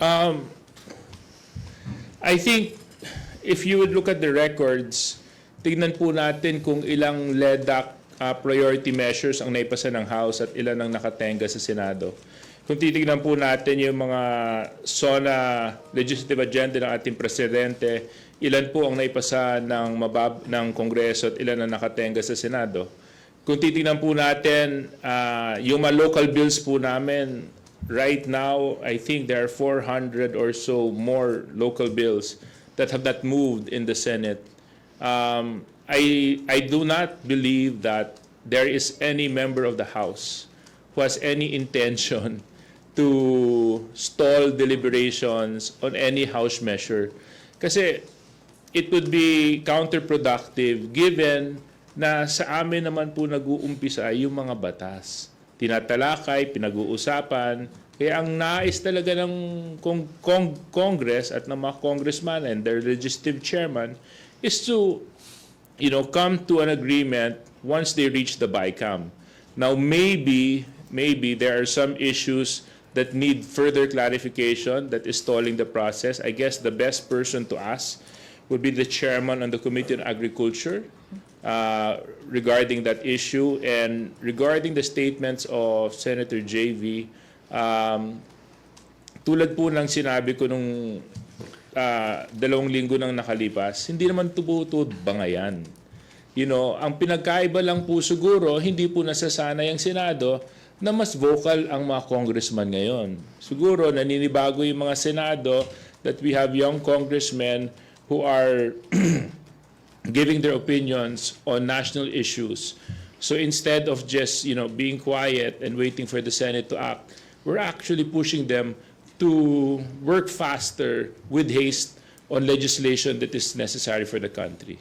Um, I think if you would look at the records, tignan po natin kung ilang LEDAC uh, priority measures ang naipasa ng House at ilan ang nakatenga sa Senado. Kung titignan po natin yung mga SONA legislative agenda ng ating presidente, ilan po ang naipasa ng, mabab ng Kongreso at ilan ang nakatenga sa Senado. Kung titignan po natin ah, yung mga local bills po namin, right now, I think there are 400 or so more local bills that have not moved in the Senate. Um, I, I do not believe that there is any member of the House who has any intention to stall deliberations on any House measure. Kasi it would be counterproductive given na sa amin naman po nag-uumpisa yung mga batas. Tinatalakay, pinag-uusapan. Kaya ang nais talaga ng kong, kong, Congress at ng mga congressman and their legislative chairman is to you know, come to an agreement once they reach the BICAM. Now, maybe, maybe there are some issues that need further clarification that is stalling the process. I guess the best person to ask would be the chairman on the Committee on Agriculture uh, regarding that issue and regarding the statements of Senator JV. Um, tulad po ng sinabi ko nung ah, dalawang linggo nang nakalipas, hindi naman tubutod bangayan. You know, ang pinagkaiba lang po siguro, hindi po nasasanay ang Senado na mas vocal ang mga congressman ngayon. Siguro naninibago yung mga Senado that we have young congressmen who are giving their opinions on national issues. So instead of just, you know, being quiet and waiting for the Senate to act, we're actually pushing them to work faster with haste on legislation that is necessary for the country.